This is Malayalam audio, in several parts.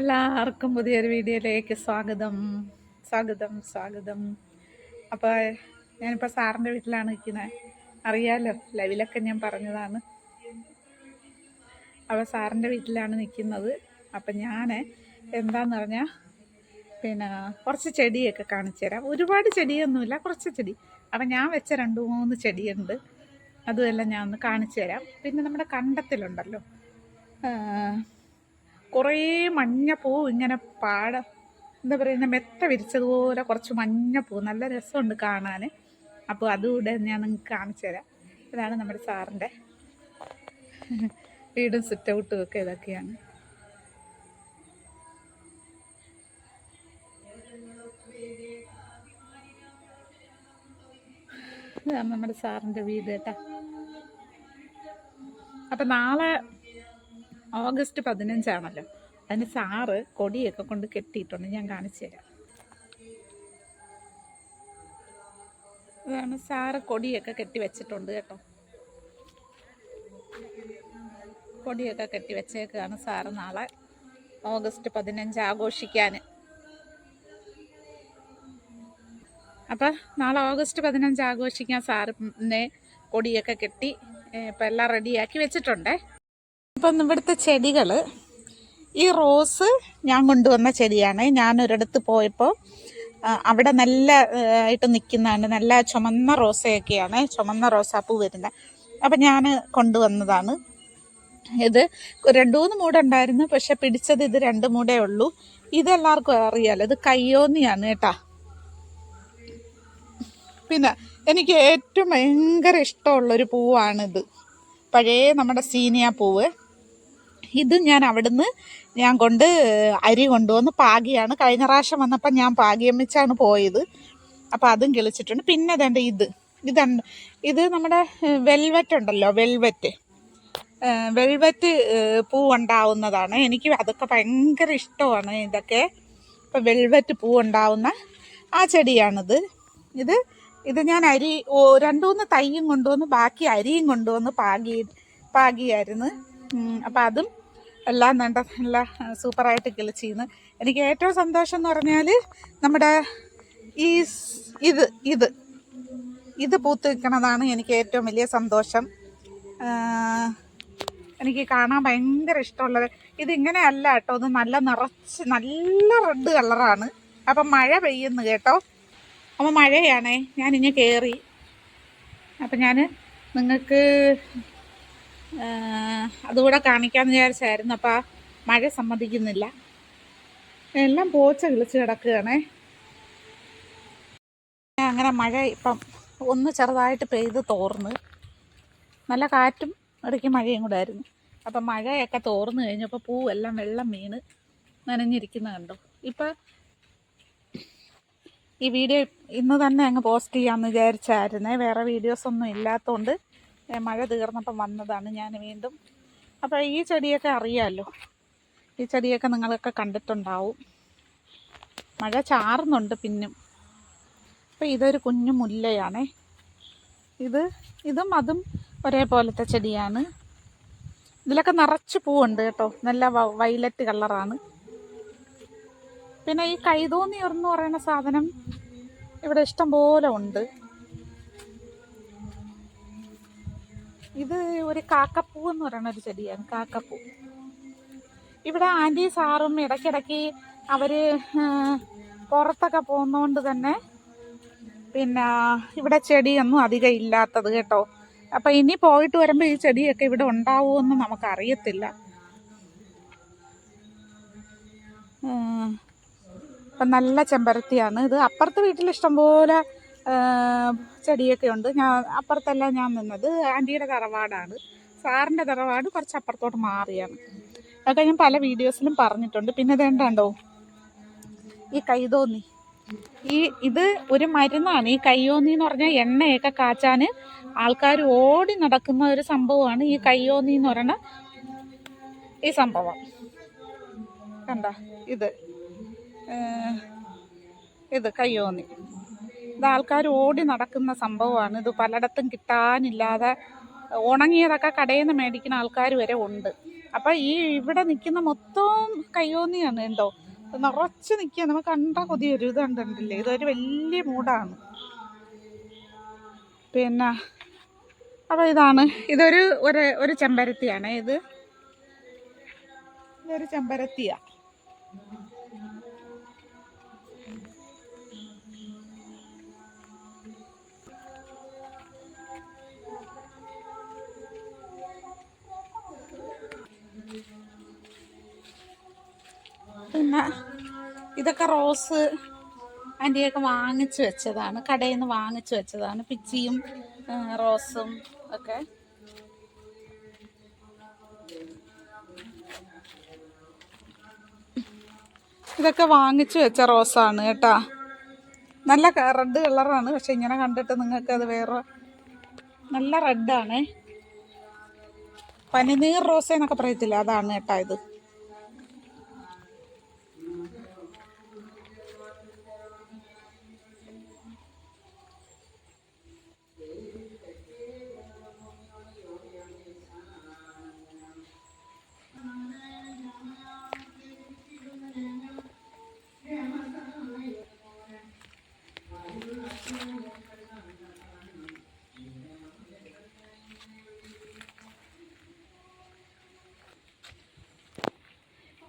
എല്ലാവർക്കും പുതിയൊരു വീഡിയോയിലേക്ക് സ്വാഗതം. സ്വാഗതം സ്വാഗതം. അപ്പോൾ ഞാനിപ്പോൾ സാറിന്റെ വീട്ടിലാണ് നിൽക്കുന്നത് അറിയാലോ ലൈവിലൊക്കെ ഞാൻ പറഞ്ഞതാണ്. അപ്പോൾ സാറിന്റെ വീട്ടിലാണ് നിൽക്കുന്നത്. അപ്പം ഞാൻ എന്താന്ന് പറഞ്ഞാൽ പിന്നെ കുറച്ച് ചെടിയൊക്കെ കാണിച്ചു തരാം. ഒരുപാട് ചെടിയൊന്നുമില്ല കുറച്ച് ചെടി. അപ്പം ഞാൻ വെച്ച രണ്ട് മൂന്ന് ചെടിയുണ്ട്. അതുമെല്ലാം ഞാൻ ഒന്ന് കാണിച്ചു തരാം. പിന്നെ നമ്മുടെ കണ്ടത്തിലുണ്ടല്ലോ. കുറേ മഞ്ഞപ്പൂ ഇങ്ങനെ പാട എന്താ പറയുന്ന മെത്ത വിരിച്ചതുപോലെ കുറച്ച് മഞ്ഞപ്പൂ നല്ല രസമുണ്ട് കാണാൻ. അപ്പോൾ അതുകൂടെ ഞാൻ നിങ്ങൾക്ക് കാണിച്ചു തരാം. ഇതാണ് നമ്മുടെ സാറിന്റെ വീടും സിറ്റ് ഔട്ടും ഒക്കെ ഇതൊക്കെയാണ്. നമ്മുടെ സാറിന്റെ വീട് കേട്ടോ. അപ്പം നാളെ ഓഗസ്റ്റ് പതിനഞ്ചാണല്ലോ. അതിന് സാറ് കൊടിയൊക്കെ കൊണ്ട് കെട്ടിയിട്ടുണ്ട്. ഞാൻ കാണിച്ചു തരാം. ഇതാണ് സാറ് കൊടിയൊക്കെ കെട്ടി വെച്ചിട്ടുണ്ട് കേട്ടോ. കൊടിയൊക്കെ കെട്ടി വെച്ചേക്കാണ് സാറ് നാളെ ഓഗസ്റ്റ് പതിനഞ്ച് ആഘോഷിക്കാൻ. അപ്പം നാളെ ഓഗസ്റ്റ് പതിനഞ്ച് ആഘോഷിക്കാൻ സാറിനെ കൊടിയൊക്കെ കെട്ടി ഇപ്പം എല്ലാം റെഡിയാക്കി വെച്ചിട്ടുണ്ടേ. ഇപ്പം ഇവിടുത്തെ ചെടികൾ ഈ റോസ് ഞാൻ കൊണ്ടുവന്ന ചെടിയാണ്. ഞാൻ ഒരിടത്ത് പോയപ്പോൾ അവിടെ നല്ല ആയിട്ട് നിൽക്കുന്നതാണ്. നല്ല ചുമന്ന റോസയൊക്കെയാണ്. ചുമന്ന റോസാപ്പൂ വരുന്നത്. അപ്പം ഞാൻ കൊണ്ടുവന്നതാണ്. ഇത് രണ്ട് മൂന്ന് മൂടുണ്ടായിരുന്നു. പക്ഷെ പിടിച്ചത് ഇത് രണ്ട് മൂടേ ഉള്ളൂ. ഇതെല്ലാവർക്കും അറിയാലോ ഇത് കയ്യോന്നിയാണ് കേട്ടാ. പിന്നെ എനിക്ക് ഏറ്റവും ഭയങ്കര ഇഷ്ടമുള്ളൊരു പൂവാണിത്. പഴയ നമ്മുടെ സീനിയ പൂവ്. ഇത് ഞാൻ അവിടുന്ന് ഞാൻ കൊണ്ട് അരി കൊണ്ടുവന്ന് പാകിയാണ്. കഴിഞ്ഞ പ്രാവശ്യം വന്നപ്പോൾ ഞാൻ പാകിയമ്മിച്ചാണ് പോയത്. അപ്പോൾ അതും കിളിച്ചിട്ടുണ്ട്. പിന്നെ ഇതേണ്ട ഇത്. ഇതുണ്ട് ഇത് നമ്മുടെ വെൽവെറ്റ് ഉണ്ടല്ലോ വെൽവെറ്റ്. വെൽവെറ്റ് പൂ ഉണ്ടാവുന്നതാണ്. എനിക്ക് അതൊക്കെ ഭയങ്കര ഇഷ്ടമാണ് ഇതൊക്കെ. ഇപ്പം വെൽവെറ്റ് പൂ ഉണ്ടാവുന്ന ആ ചെടിയാണിത്. ഇത് ഇത് ഞാൻ അരി ഓ രണ്ടു മൂന്ന് തൈയും കൊണ്ടുവന്ന് ബാക്കി അരിയും കൊണ്ടുവന്ന് പാകി പാകിയായിരുന്നു. അപ്പം അതും എല്ലാം വേണ്ട നല്ല സൂപ്പറായിട്ട് കിളിച്ചിന്ന് എനിക്ക് ഏറ്റവും സന്തോഷം എന്ന് പറഞ്ഞാൽ നമ്മുടെ ഈ ഇത് ഇത് ഇത് പൂത്ത് നിൽക്കണതാണ് എനിക്ക് ഏറ്റവും വലിയ സന്തോഷം. എനിക്ക് കാണാൻ ഭയങ്കര ഇഷ്ടമുള്ളത്. ഇത് ഇങ്ങനെയല്ല കേട്ടോ ഇത് നല്ല നിറച്ച് നല്ല റെഡ് കളറാണ്. അപ്പം മഴ പെയ്യുന്നു കേട്ടോ. അപ്പം മഴയാണേ ഞാൻ ഇങ്ങനെ കയറി അപ്പം ഞാൻ നിങ്ങൾക്ക് അതുകൂടെ കാണിക്കാമെന്ന് വിചാരിച്ചായിരുന്നു. അപ്പം ആ മഴ സമ്മതിക്കുന്നില്ല. എല്ലാം പോച്ച കിളിച്ച് കിടക്കുകയാണേ. അങ്ങനെ മഴ ഇപ്പം ഒന്ന് ചെറുതായിട്ട് പെയ്ത് തോർന്ന്. നല്ല കാറ്റും ഇടയ്ക്ക് മഴയും കൂടെ ആയിരുന്നു. അപ്പം മഴയൊക്കെ തോർന്നു കഴിഞ്ഞപ്പോൾ പൂവെല്ലാം വെള്ളം വീണ് നനഞ്ഞിരിക്കുന്ന കണ്ടു. ഇപ്പം ഈ വീഡിയോ ഇന്ന് തന്നെ അങ്ങ് പോസ്റ്റ് ചെയ്യാമെന്ന് വിചാരിച്ചായിരുന്നേ. വേറെ വീഡിയോസൊന്നും ഇല്ലാത്തതുകൊണ്ട് മഴ തീർന്നപ്പം വന്നതാണ് ഞാൻ വീണ്ടും. അപ്പോൾ ഈ ചെടിയൊക്കെ അറിയാമല്ലോ ഈ ചെടിയൊക്കെ നിങ്ങളൊക്കെ കണ്ടിട്ടുണ്ടാവും. മഴ ചാറുന്നുണ്ട് പിന്നും. അപ്പോൾ ഇതൊരു കുഞ്ഞു മുല്ലയാണേ. ഇത് ഇതും അതും ഒരേപോലത്തെ ചെടിയാണ്. ഇതിലൊക്കെ നിറച്ച് പൂവുണ്ട് കേട്ടോ. നല്ല വൈലറ്റ് കളറാണ്. പിന്നെ ഈ കൈതോന്നി എന്ന് പറയുന്ന സാധനം ഇവിടെ ഇഷ്ടം പോലെ ഉണ്ട്. ഇത് ഒരു കാക്കപ്പൂ എന്ന് പറയുന്ന ഒരു ചെടിയാണ് കാക്കപ്പൂ. ഇവിടെ ആന്റി സാറും ഇടയ്ക്കിടയ്ക്ക് അവർ പുറത്തൊക്കെ പോകുന്നതുകൊണ്ട് തന്നെ പിന്നെ ഇവിടെ ചെടിയൊന്നും അധികം ഇല്ലാത്തത് കേട്ടോ. അപ്പം ഇനി പോയിട്ട് വരുമ്പോൾ ഈ ചെടിയൊക്കെ ഇവിടെ ഉണ്ടാവുമെന്ന് നമുക്കറിയത്തില്ല. അപ്പം നല്ല ചെമ്പരത്തിയാണ്. ഇത് അപ്പുറത്തെ വീട്ടിൽ ഇഷ്ടംപോലെ ചെടിയൊക്കെ ഉണ്ട് ഞാൻ അപ്പുറത്തല്ല ഞാൻ നിന്നത്. ആന്റിയുടെ തറവാടാണ്. സാറിന്റെ തറവാട് കുറച്ച് അപ്പുറത്തോട്ട് മാറിയാണ്. അതൊക്കെ ഞാൻ പല വീഡിയോസിലും പറഞ്ഞിട്ടുണ്ട്. പിന്നെ ഇതേണ്ടോ ഈ കൈതോന്നി. ഈ ഇത് ഒരു മരുന്നാണ്. ഈ കയ്യോന്നി എന്ന് പറഞ്ഞാൽ എണ്ണയൊക്കെ കാച്ചാൻ ആൾക്കാർ ഓടി നടക്കുന്ന ഒരു സംഭവമാണ്. ഈ കയ്യോന്നി എന്ന് പറയുന്ന ഈ സംഭവം. കണ്ട ഇത്. ഇത് കയ്യോന്നി ഇത് ആൾക്കാർ ഓടി നടക്കുന്ന സംഭവമാണ്. ഇത് പലയിടത്തും കിട്ടാനില്ലാതെ ഉണങ്ങിയതൊക്കെ കടയിൽ നിന്ന് മേടിക്കുന്ന ആൾക്കാർ വരെ ഉണ്ട്. അപ്പം ഈ ഇവിടെ നിൽക്കുന്ന മൊത്തം കയ്യോന്നിയാണ് എന്തോ. നിറച്ച് നിൽക്കുക. നമ്മൾ കണ്ട കൊതി ഒരു ഇത് കണ്ടിട്ടില്ലേ? ഇതൊരു വലിയ മൂടാണ്. പിന്നെ അപ്പോൾ ഇതാണ്. ഇതൊരു ഒരു ഒരു ചെമ്പരത്തിയാണ്. ഇത് ഇതൊരു ചെമ്പരത്തിയാണ് ഇതൊക്കെ റോസ് ആന്റിയൊക്കെ വാങ്ങിച്ചു വെച്ചതാണ്. കടയിൽ നിന്ന് വാങ്ങിച്ചു വെച്ചതാണ്. പിച്ചിയും റോസും ഒക്കെ. ഇതൊക്കെ വാങ്ങിച്ചു വെച്ച റോസാണ് കേട്ടാ. നല്ല റെഡ് കളറാണ്. പക്ഷെ ഇങ്ങനെ കണ്ടിട്ട് നിങ്ങൾക്ക് അത് വേറെ നല്ല റെഡാണേ. പനിനീർ റോസ എന്നൊക്കെ പറയത്തില്ല? അതാണ് കേട്ടാ ഇത്.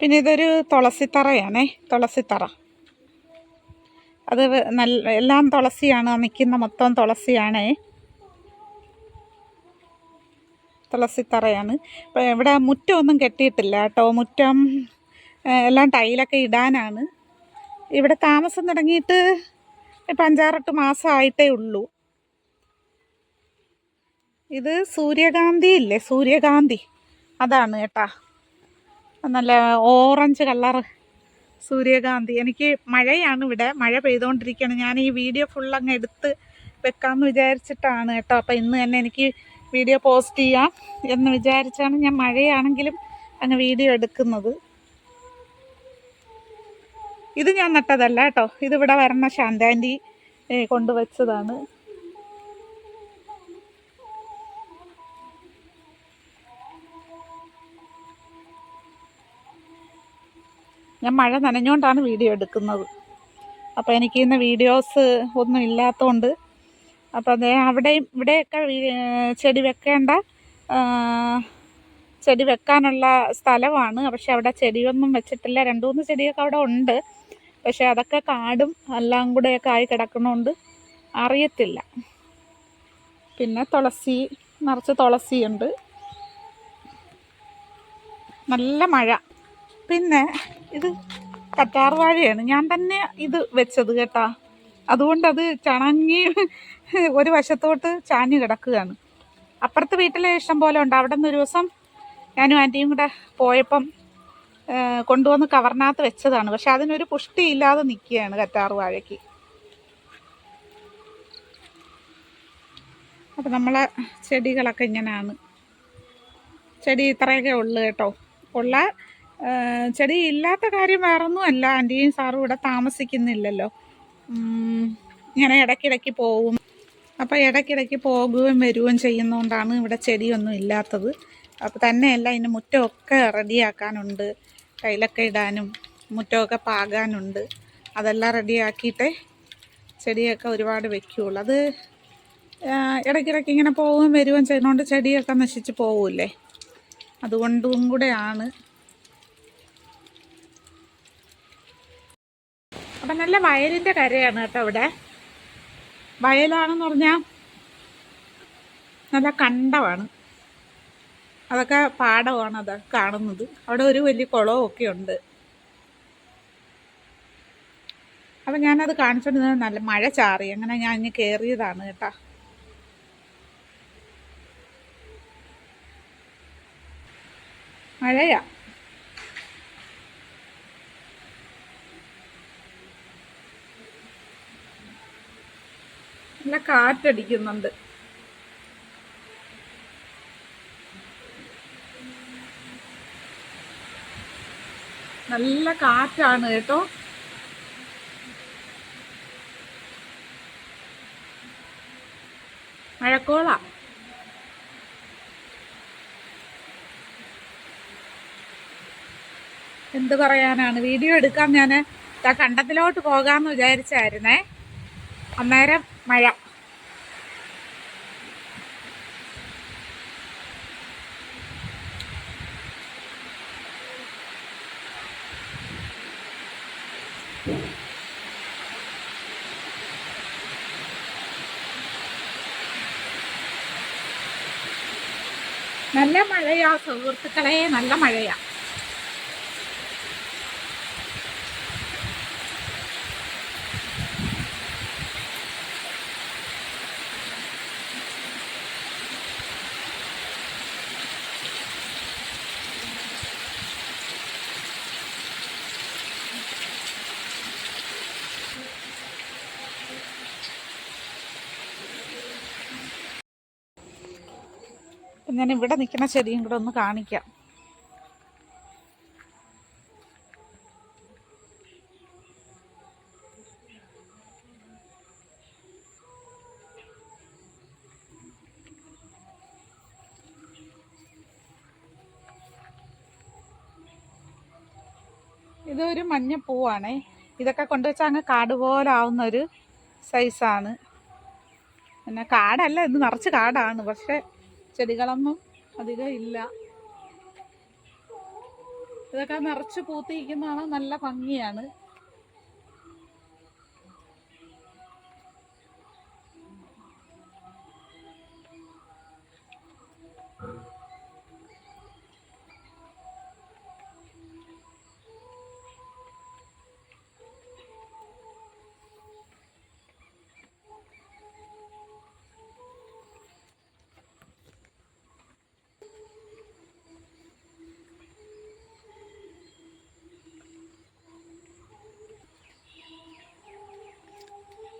പിന്നെ ഇതൊരു തുളസിത്തറയാണേ തുളസിത്തറ. അത് നല്ല എല്ലാം തുളസിയാണ് നിൽക്കുന്ന മൊത്തം തുളസിയാണേ. തുളസിത്തറയാണ്. ഇപ്പം ഇവിടെ മുറ്റമൊന്നും കെട്ടിയിട്ടില്ല കേട്ടോ. മുറ്റം എല്ലാം ടൈലൊക്കെ ഇടാനാണ്. ഇവിടെ താമസം തുടങ്ങിയിട്ട് ഇപ്പം അഞ്ചാറെട്ട് മാസമായിട്ടേ ഉള്ളൂ. ഇത് സൂര്യകാന്തി ഇല്ലേ? സൂര്യകാന്തി. അതാണ് കേട്ടാ. നല്ല ഓറഞ്ച് കളർ സൂര്യകാന്തി. എനിക്ക് മഴയാണ് ഇവിടെ. മഴ പെയ്തുകൊണ്ടിരിക്കുകയാണ് ഞാൻ ഈ വീഡിയോ ഫുൾ അങ്ങ് എടുത്ത് വെക്കാമെന്ന് വിചാരിച്ചിട്ടാണ് കേട്ടോ. അപ്പോൾ ഇന്ന് തന്നെ എനിക്ക് വീഡിയോ പോസ്റ്റ് ചെയ്യാം എന്ന് വിചാരിച്ചാണ് ഞാൻ മഴയാണെങ്കിലും അങ്ങ് വീഡിയോ എടുക്കുന്നത്. ഇത് ഞാൻ നട്ടതല്ല കേട്ടോ. ഇതിവിടെ വരണ ശാന്താന്റി കൊണ്ടുവച്ചതാണ്. ഞാൻ മഴ നനഞ്ഞുകൊണ്ടാണ് വീഡിയോ എടുക്കുന്നത്. അപ്പോൾ എനിക്ക് ഇന്ന് വീഡിയോസ് ഒന്നും ഇല്ലാത്തതുകൊണ്ട് അപ്പോൾ അതേ അവിടെയും ഇവിടെയൊക്കെ ചെടി വെക്കേണ്ട ചെടി വെക്കാനുള്ള സ്ഥലമാണ് പക്ഷെ അവിടെ ചെടിയൊന്നും വെച്ചിട്ടില്ല. രണ്ട് മൂന്ന് ചെടിയൊക്കെ അവിടെ ഉണ്ട്. പക്ഷെ അതൊക്കെ കാടും എല്ലാം കൂടെയൊക്കെ ആയി കിടക്കണമുണ്ട് അറിയത്തില്ല. പിന്നെ തുളസി നിറച്ച് തുളസിയുണ്ട്. നല്ല മഴ. പിന്നെ ഇത് കറ്റാർ വാഴയാണ്. ഞാൻ തന്നെ ഇത് വെച്ചത് കേട്ടാ. അത് ചണങ്ങി ഒരു വശത്തോട്ട് ചാഞ്ഞു കിടക്കുകയാണ്. അപ്പുറത്ത് വീട്ടിലെ ഇഷ്ടം പോലെ ഉണ്ട്. അവിടെ നിന്ന് ഒരു ദിവസം ഞാനും ആന്റിയും കൂടെ പോയപ്പം കൊണ്ടുവന്ന് കവറിനകത്ത് വെച്ചതാണ്. പക്ഷെ അതിനൊരു പുഷ്ടി ഇല്ലാതെ നിൽക്കുകയാണ് കറ്റാർവാഴയ്ക്ക് അപ്പം നമ്മളെ ചെടികളൊക്കെ ഇങ്ങനെയാണ്. ചെടി ഇത്രയൊക്കെ ഉള്ളു കേട്ടോ. ഉള്ള ചെടി ഇല്ലാത്ത കാര്യം വേറൊന്നും അല്ല. ആന്റിയും സാറും ഇവിടെ താമസിക്കുന്നില്ലല്ലോ. ഇങ്ങനെ ഇടയ്ക്കിടയ്ക്ക് പോവും. അപ്പോൾ ഇടയ്ക്കിടയ്ക്ക് പോകുകയും വരികയും ചെയ്യുന്നതുകൊണ്ടാണ് ഇവിടെ ചെടിയൊന്നും ഇല്ലാത്തത്. അപ്പോൾ തന്നെയല്ല ഇതിന് മുറ്റമൊക്കെ റെഡിയാക്കാനുണ്ട്. കയ്യിലൊക്കെ ഇടാനും മുറ്റമൊക്കെ പാകാനുണ്ട്. അതെല്ലാം റെഡിയാക്കിയിട്ടേ ചെടിയൊക്കെ ഒരുപാട് വെക്കുകയുള്ളൂ അത് ഇടയ്ക്കിടയ്ക്ക് ഇങ്ങനെ പോവുകയും വരികയും ചെയ്യുന്നതുകൊണ്ട് ചെടിയൊക്കെ നശിച്ച് പോവില്ലേ? അതുകൊണ്ടും കൂടെയാണ് അപ്പം നല്ല വയലിന്റെ കരയാണ് കേട്ടോ ഇവിടെ വയലാണെന്ന് പറഞ്ഞാൽ നല്ല കണ്ടമാണ് അതൊക്കെ പാടമാണ് അത് കാണുന്നത്. അവിടെ ഒരു വലിയ കുളവും ഒക്കെ ഉണ്ട്. അപ്പം ഞാനത് കാണിച്ചുകൊണ്ട് നല്ല മഴ ചാറി. അങ്ങനെ ഞാൻ ഇനി കയറിയതാണ് കേട്ടാ. മഴയാ. നല്ല കാറ്റടിക്കുന്നുണ്ട്. നല്ല കാറ്റാണ് കേട്ടോ. മഴക്കോള. എന്ത് പറയാനാണ്? വീഡിയോ എടുക്കാൻ ഞാൻ കണ്ടത്തിലോട്ട് പോകാമെന്ന് വിചാരിച്ചായിരുന്നേ. അന്നേരം മഴ. നല്ല മഴയാ സുഹൃത്തുക്കളെ നല്ല മഴയാ. ഞാൻ ഇവിടെ നിൽക്കുന്ന ചെടിയും കൂടെ ഒന്ന് കാണിക്കാം. ഇതൊരു മഞ്ഞപ്പൂവാണേ. ഇതൊക്കെ കൊണ്ടുവച്ചാൽ അങ്ങ് കാട് പോലെ ആവുന്ന ഒരു സൈസാണ് പിന്നെ കാടല്ല ഇത് നിറച്ച് കാടാണ്. പക്ഷെ ചെടികളൊന്നും അധികം ഇല്ല. ഇതൊക്കെ നിറച്ച് പൂത്തിരിക്കുന്നതാണ് നല്ല ഭംഗിയാണ്.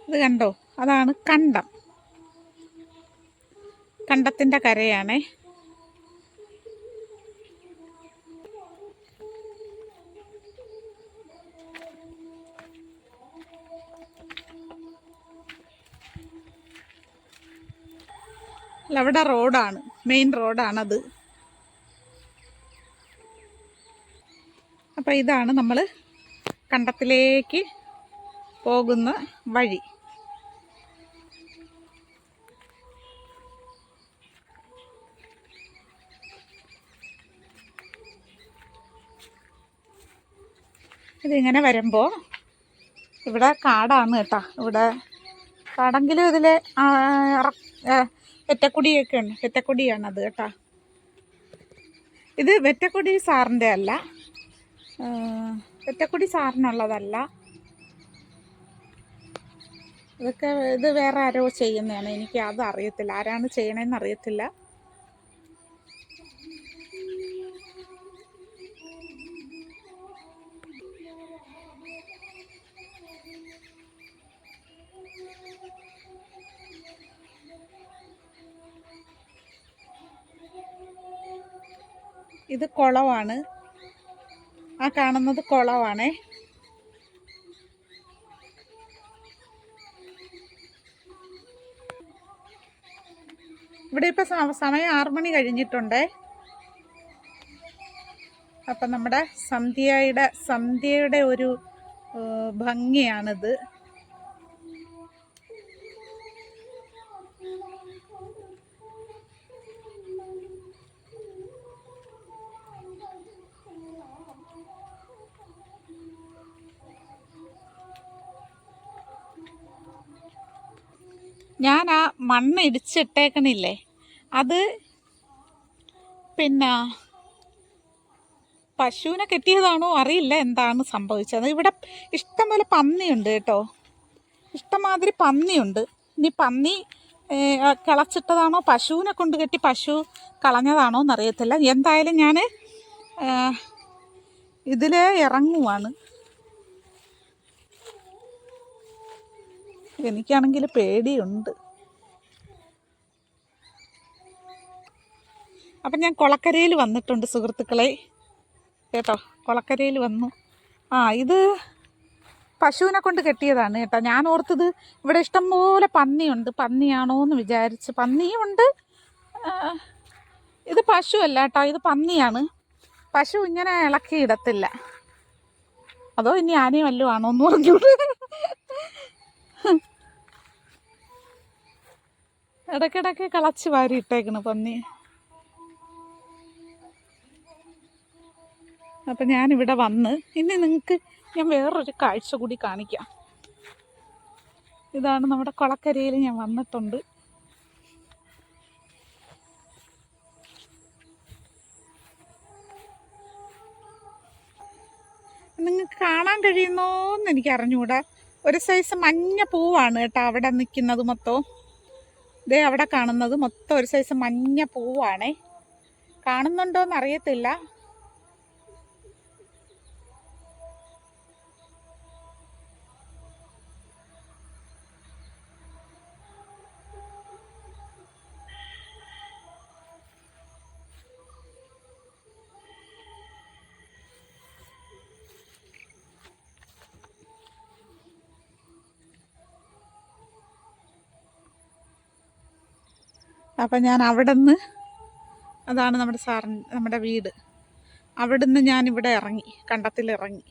ഇത് കണ്ടോ? അതാണ് കണ്ടം. കണ്ടത്തിന്റെ കരയാണേ. അവിടെ റോഡാണ്. മെയിൻ റോഡാണത്. അപ്പം ഇതാണ് നമ്മൾ കണ്ടത്തിലേക്ക് പോകുന്ന വഴി. ഇതിങ്ങനെ വരുമ്പോൾ ഇവിടെ കാടാണ് കേട്ടോ. ഇവിടെ കാടെങ്കിലും ഇതിൽ വെറ്റക്കുടിയൊക്കെ ഉണ്ട്. വെറ്റക്കുടിയാണത് കേട്ടോ. ഇത് വെറ്റക്കുടി സാറിന്റെ അല്ല. വെറ്റക്കുടി സാറിനുള്ളതല്ല. ഇതൊക്കെ ഇത് വേറെ ആരോ ചെയ്യുന്നതാണ്. എനിക്ക് അത് അറിയത്തില്ല. ആരാണ് ചെയ്യണമെന്ന് അറിയത്തില്ല. ഇത് കുളമാണ് ആ കാണുന്നത് കുളമാണേ ഇവിടെ ഇപ്പൊ സമയം ആറു മണി കഴിഞ്ഞിട്ടുണ്ടേ. അപ്പൊ നമ്മുടെ സന്ധ്യയുടെ സന്ധ്യയുടെ ഒരു ഭംഗിയാണിത്. ഞാൻ ആ മണ്ണ് ഇടിച്ചിട്ടേക്കണില്ലേ? അത് പിന്നെ പശുവിനെ കെട്ടിയതാണോ അറിയില്ല എന്താണ് സംഭവിച്ചത്. ഇവിടെ ഇഷ്ടംപോലെ പന്നിയുണ്ട് കേട്ടോ. ഇഷ്ടംമാതിരി പന്നിയുണ്ട്. ഇനി പന്നി കിളച്ചിട്ടതാണോ? പശുവിനെ കൊണ്ട് കെട്ടി പശു കളഞ്ഞതാണോ എന്നറിയത്തില്ല. എന്തായാലും ഞാൻ ഇതിൽ ഇറങ്ങുവാണ്. എനിക്കാണെങ്കിൽ പേടിയുണ്ട്. അപ്പം ഞാൻ കൊളക്കരയിൽ വന്നിട്ടുണ്ട് സുഹൃത്തുക്കളെ. കേട്ടോ കൊളക്കരയിൽ വന്നു. ആ ഇത് പശുവിനെ കൊണ്ട് കെട്ടിയതാണ് കേട്ടോ. ഞാൻ ഓർത്തത് ഇവിടെ ഇഷ്ടംപോലെ പന്നിയുണ്ട്. പന്നിയാണോ എന്ന് വിചാരിച്ച് പന്നിയുമുണ്ട് ഇത് പശു അല്ല കേട്ടോ ഇത് പന്നിയാണ്. പശു ഇങ്ങനെ ഇളക്കി ഇടത്തില്ല അതോ ഇനി ആനയും വല്ലതും ആണോ എന്ന് പറഞ്ഞൂടെ ഇടയ്ക്കിടയ്ക്ക് കളച്ച് വാരി ഇട്ടേക്കണ് പന്നി. അപ്പം ഞാനിവിടെ വന്ന് ഇനി നിങ്ങൾക്ക് ഞാൻ വേറൊരു കാഴ്ച കൂടി കാണിക്കാം. ഇതാണ് നമ്മുടെ കൊളക്കരയിൽ ഞാൻ വന്നിട്ടുണ്ട്. നിങ്ങൾക്ക് കാണാൻ കഴിയുന്നോന്ന് എനിക്ക് അറിഞ്ഞുകൂടാ ഒരു സൈസ് മഞ്ഞ പൂവാണ് കേട്ടോ അവിടെ നിൽക്കുന്നത് മൊത്തവും ദേ അവിടെ കാണുന്നത് മൊത്തം ഒരു സൈസ് മഞ്ഞ പൂവാണേ. കാണുന്നുണ്ടോന്ന് അറിയത്തില്ല. അപ്പം ഞാൻ അവിടെ നിന്ന് അതാണ് നമ്മുടെ സാറിൻ നമ്മുടെ വീട്. അവിടുന്ന് ഞാൻ ഇവിടെ ഇറങ്ങി കണ്ടത്തിൽ ഇറങ്ങി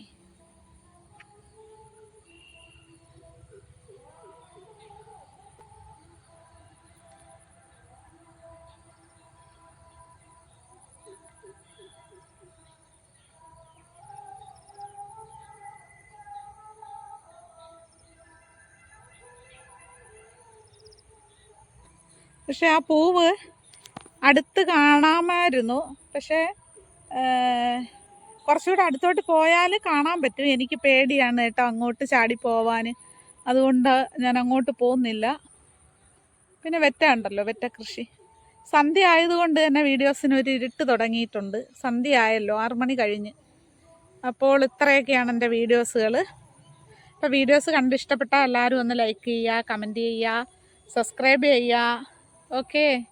പക്ഷെ ആ പൂവ് അടുത്ത് കാണാമായിരുന്നു. പക്ഷേ കുറച്ചുകൂടെ അടുത്തോട്ട് പോയാൽ കാണാൻ പറ്റും. എനിക്ക് പേടിയാണ് കേട്ടോ അങ്ങോട്ട് ചാടി പോവാൻ അതുകൊണ്ട് ഞാൻ അങ്ങോട്ട് പോകുന്നില്ല. പിന്നെ വെറ്റ ഉണ്ടല്ലോ വെറ്റ കൃഷി. സന്ധ്യ ആയതുകൊണ്ട് തന്നെ വീഡിയോസിന് ഒരു ഇരുട്ട് തുടങ്ങിയിട്ടുണ്ട്. സന്ധ്യ ആയല്ലോ ആറു മണി കഴിഞ്ഞ്. അപ്പോൾ ഇത്രയൊക്കെയാണ് എന്റെ വീഡിയോസുകൾ. അപ്പോൾ വീഡിയോസ് കണ്ട് എല്ലാവരും ഒന്ന് ലൈക്ക് ചെയ്യുക കമന്റ് ചെയ്യുക സബ്സ്ക്രൈബ് ചെയ്യുക. Okay.